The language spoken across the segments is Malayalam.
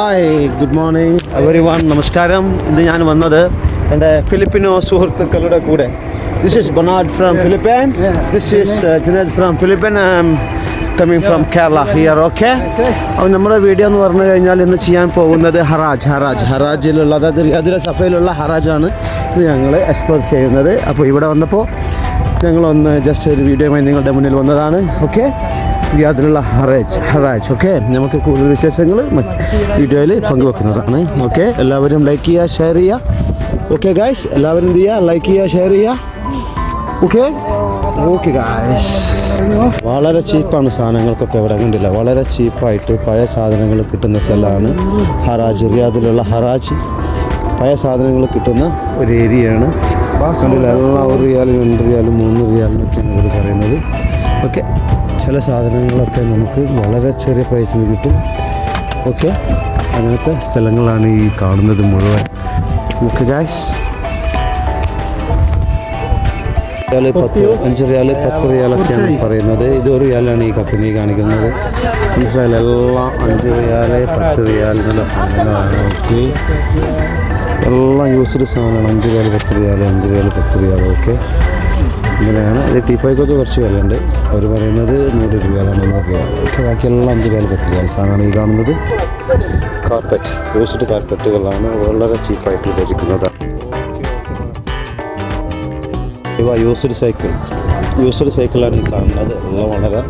Hi good morning everyone നമസ്കാരം. ഇന്ന് ഞാൻ വന്നത് എന്റെ ഫിലിപ്പിനോ സുഹൃത്തുക്കളുടെ കൂടെ. This is Bonad from Philippine this is Juned from Philippine coming from Kerala here okay അപ്പോൾ നമ്മുടെ വീഡിയോ എന്ന് പറഞ്ഞു കഴിഞ്ഞാൽ ഇന്ന് ചെയ്യാൻ പോകുന്നത് ഹറാജ് ഹറാജ്. ഹറാജിലുള്ള അതായത് അതിലെ സഫയിലുള്ള ഹറാജാണ് ഇത് ഞങ്ങൾ എക്സ്പ്ലോർ ചെയ്യുന്നത്. അപ്പോൾ ഇവിടെ വന്നപ്പോൾ ഞങ്ങളൊന്ന് ജസ്റ്റ് ഒരു വീഡിയോയുമായി നിങ്ങളുടെ മുന്നിൽ വന്നതാണ് ഓക്കെ അതിനുള്ള ഹറാജ് ഹറാജ് ഓക്കെ നമുക്ക് കൂടുതൽ വിശേഷങ്ങൾ വീഡിയോയിൽ പങ്കുവെക്കുന്നതാണ് ഓക്കെ എല്ലാവരും ലൈക്ക് ചെയ്യുക ഷെയർ ചെയ്യുക. ഓക്കെ ഗായ്സ് എല്ലാവരും എന്ത് ചെയ്യുക? ലൈക്ക് ചെയ്യുക ഷെയർ ചെയ്യുക. ഓക്കെ ഓക്കെ ഗായ്സ് വളരെ ചീപ്പാണ് സാധനങ്ങൾക്കൊക്കെ ഇവിടെ കണ്ടില്ല? വളരെ ചീപ്പായിട്ട് പഴയ സാധനങ്ങൾ കിട്ടുന്ന സ്ഥലമാണ് ഹറാജ്. റിയാദിലുള്ള ഹറാജ്. പഴയ സാധനങ്ങൾ കിട്ടുന്ന ഒരു ഏരിയയാണ്. കണ്ടില്ല? എല്ലാം ഒരു റിയാലും രണ്ട് റിയാലും മൂന്ന് റിയാലിനൊക്കെയാണ് ഇവർ പറയുന്നത്. ഓക്കെ ചില സാധനങ്ങളൊക്കെ നമുക്ക് വളരെ ചെറിയ പ്രൈസിൽ കിട്ടും. ഓക്കെ അങ്ങനത്തെ സ്ഥലങ്ങളാണ് ഈ കാണുന്നത് മുഴുവൻ. ഓക്കെ ഗായ്സ് റിയാൽ പത്ത് അഞ്ച് റിയാൽ പത്ത് റിയാലൊക്കെയാണ് പറയുന്നത്. ഇത് ഒരു റിയാലാണ് ഈ കമ്പനി കാണിക്കുന്നത്. മനസ്സിലായാലെല്ലാം എല്ലാം അഞ്ച് റിയാൽ പത്ത് റിയാൽ എന്നുള്ള സാധനങ്ങളാണ്. ഓക്കെ എല്ലാം യൂസ്ഡ് സാധനമാണ് അഞ്ച് റിയാൽ പത്ത് റിയാൽ അഞ്ച് റിയാൽ പത്ത് റിയാൽ ഓക്കെ ഇങ്ങനെയാണ്. ഇത് ടീപ്പായ്ക്കൊക്കെ കുറച്ച് വിലയുണ്ട് അവർ പറയുന്നത് നൂറ് രൂപയാണ് നോക്കുക ഓക്കെ ബാക്കിയെല്ലാം അഞ്ച് രൂപ പത്ത് രൂപ സാധനമാണ് ഈ കാണുന്നത്. കാർപ്പറ്റ് യൂസ്ഡ് കാർപ്പറ്റുകളാണ് വളരെ ചീപ്പായിട്ട് ലഭിക്കുന്നത് ഇവ യൂസ്ഡ് സൈക്കിൾ യൂസ്ഡ് സൈക്കിളാണ് ഈ കാണുന്നത്. എല്ലാം വളരെ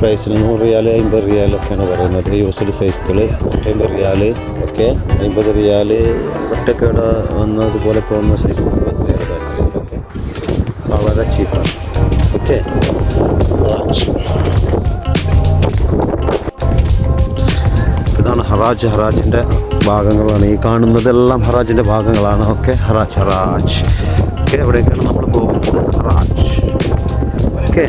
പ്രൈസിന് നൂറ് റിയാൽ അമ്പത് റിയാലൊക്കെയാണ് പറയുന്നത്. യൂസ്ഡ് സൈക്കിൾ അമ്പത് റിയാൽ ഓക്കെ അമ്പത് റിയാൽ ഒറ്റക്കേട് വന്നതുപോലെ തോന്നുന്ന സൈക്കിൾ റിയാൽ വളരെ ചീപ്പാണ് ഓക്കെ ഇതാണ് ഹറാജ്. ഹറാജിന്റെ ഭാഗങ്ങളാണ്. ഈ കാണുന്നതെല്ലാം ഹറാജിന്റെ ഭാഗങ്ങളാണ്. ഓക്കെ ഹറാജ് ഹറാജ്. ഓക്കെ എവിടേക്കാണ് നമ്മൾ പോകുന്നത്. ഹറാജ്. ഓക്കെ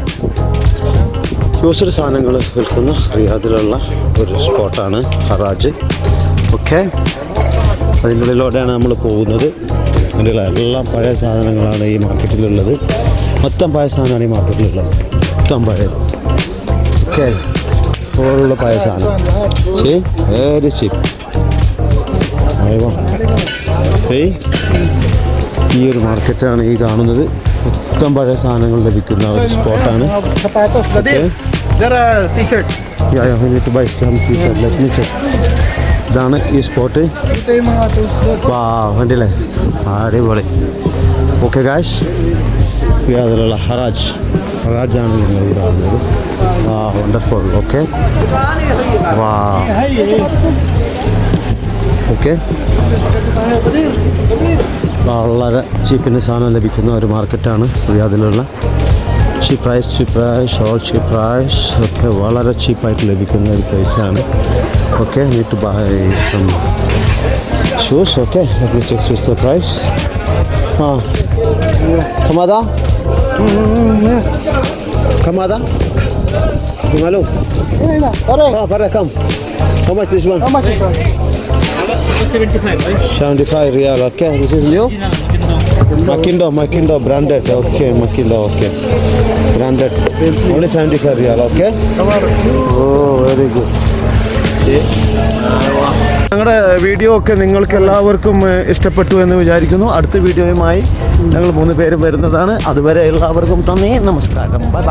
യൂസ്ഡ് സാധനങ്ങൾ വിൽക്കുന്ന റിയാദിലുള്ള ഒരു സ്പോട്ടാണ് ഹറാജ്. ഓക്കെ അതിന്റെ ഉള്ളിലൂടെയാണ് നമ്മൾ പോകുന്നത്. അതിന്റെ എല്ലാം പഴയ സാധനങ്ങളാണ് ഈ മാർക്കറ്റിലുള്ളത് മൊത്തം പായ സാധനമാണ് ഈ മാർക്കറ്റിലുള്ളത്. മൊത്തം പഴയത്. ഓക്കെ. ഫോളുള്ള പായ സാധനം ശരി. വെരി ചീപ്പ് ശരി. ഈ ഒരു മാർക്കറ്റാണ് ഈ കാണുന്നത്. മൊത്തം പഴയ സാധനങ്ങൾ ലഭിക്കുന്ന ഒരു സ്പോട്ടാണ്. ഇതാണ് ഈ സ്പോട്ട്. വാ വണ്ടിയല്ലേ അടിപൊളി. ഓക്കെ ഗായ്സ് അതിലുള്ള ഹറാജ് ഹറാജാണ് ഞങ്ങൾ ഈ കാണുന്നത് ആ വണ്ടർഫുൾ ഓക്കെ വാ. ഓക്കെ വളരെ ചീപ്പിന് സാധനം ലഭിക്കുന്ന ഒരു മാർക്കറ്റാണ് റിയാദിലുള്ള cheap price cheap price all cheap price ഒക്കെ വളരെ ചീപ്പായിട്ട് ലഭിക്കുന്ന ഒരു പ്രൈസാണ് okay നീട്ട് buy shoes okay check the price ആ. Mm-hmm. Come, Ada? Yung alo? Ah, come. How much this one? How much this one? 75, right? 75 real, okay. This is new? Makindo, Makindo branded, okay, Makindo, okay. Branded. Only 75 real, okay? Oh, very good. See? ഞങ്ങളുടെ വീഡിയോ ഒക്കെ നിങ്ങൾക്ക് എല്ലാവർക്കും ഇഷ്ടപ്പെട്ടു എന്ന് വിചാരിക്കുന്നു. അടുത്ത വീഡിയോയുമായി ഞങ്ങൾ മൂന്ന് പേരും വരുന്നതാണ്. അതുവരെ എല്ലാവർക്കും തന്നെ നമസ്കാരം. ബൈ.